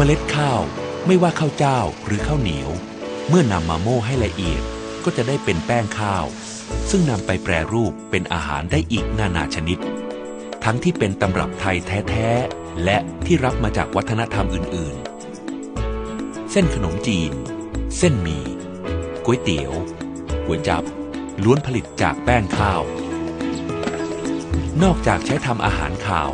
เมล็ดข้าว ไม่ว่าข้าวเจ้าหรือข้าวเหนียว เมื่อนำมาโม่ให้ละเอียดก็จะได้เป็นแป้งข้าว ซึ่งนำไปแปรรูปเป็นอาหารได้อีกนานาชนิด ทั้งที่เป็นตำรับไทยแท้ๆ และที่รับมาจากวัฒนธรรมอื่นๆ เส้นขนมจีน เส้นหมี่ก๋วยเตี๋ยวก๋วยจับ ล้วนผลิตจากแป้งข้าว นอกจากใช้ทำอาหารข่าว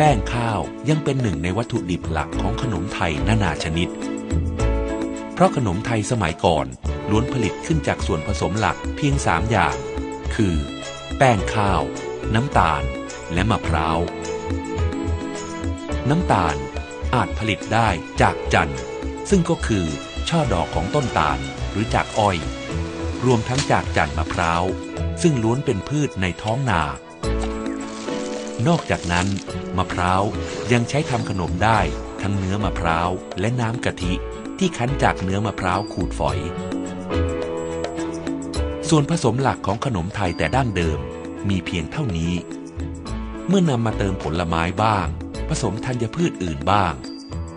แป้งข้าวยังเป็นหนึ่งในวัตถุดิบหลักของขนมไทยนานาชนิด เพราะขนมไทยสมัยก่อนล้วนผลิตขึ้นจากส่วนผสมหลักเพียงสามอย่าง คือ แป้งข้าว น้ำตาล และมะพร้าว น้ำตาลอาจผลิตได้จากจันทร์ซึ่งก็คือช่อดอกของต้นตาลหรือจากอ้อย รวมทั้งจากจันทร์มะพร้าว ซึ่งล้วนเป็นพืชในท้องนา นอกจากนั้น มะพร้าวยังใช้ทำขนมได้ทั้งเนื้อมะพร้าวและน้ำกะทิที่คั้นจากเนื้อมะพร้าวขูดฝอย ส่วนผสมหลักของขนมไทยแต่ดั้งเดิมมีเพียงเท่านี้ เมื่อนำมาเติมผลไม้บ้าง ผสมธัญพืชอื่นบ้าง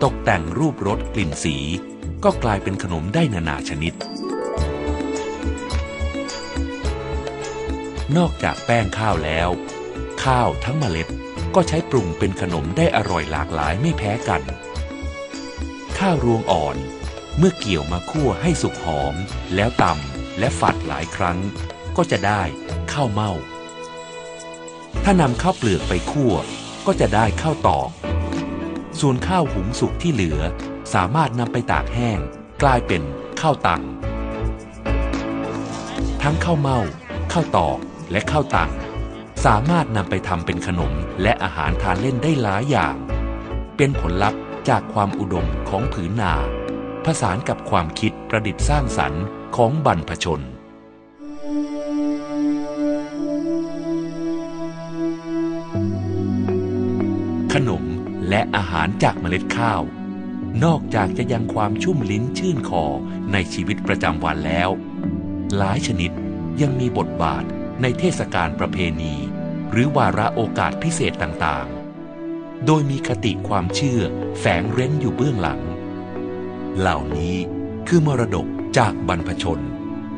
ตกแต่งรูปรสกลิ่นสี ก็กลายเป็นขนมได้นานาชนิด นอกจากแป้งข้าวแล้ว ข้าวทั้งเมล็ดก็ใช้ปรุงเป็นขนมได้อร่อยหลากหลายไม่แพ้กัน ข้าวรวงอ่อนเมื่อเกี่ยวมาคั่วให้สุกหอม แล้วตำและฝัดหลายครั้ง ก็จะได้ข้าวเม่า ถ้านำข้าวเปลือกไปคั่ว ก็จะได้ข้าวตอก ส่วนข้าวหุงสุกที่เหลือ สามารถนำไปตากแห้ง กลายเป็นข้าวตัง ทั้งข้าวเม่าข้าวตอกและข้าวตัง สามารถนำไปทำเป็นขนมและอาหารทานเล่นได้หลายอย่าง เป็นผลลัพธ์จากความอุดมของผืนนาผสานกับความคิดประดิษฐ์สร้างสรรค์ของบรรพชน ขนมและอาหารจากเมล็ดข้าว นอกจากจะยังความชุ่มลิ้นชื่นคอในชีวิตประจำวันแล้ว หลายชนิดยังมีบทบาทในเทศกาลประเพณี หรือวาระโอกาสพิเศษต่างๆ โดยมีคติความเชื่อแฝงเร้นอยู่เบื้องหลัง เหล่านี้คือมรดกจากบรรพชน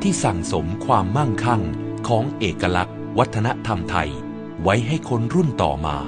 ที่สั่งสมความมั่งคั่งของเอกลักษณ์ วัฒนธรรมไทย ไว้ให้คนรุ่นต่อมา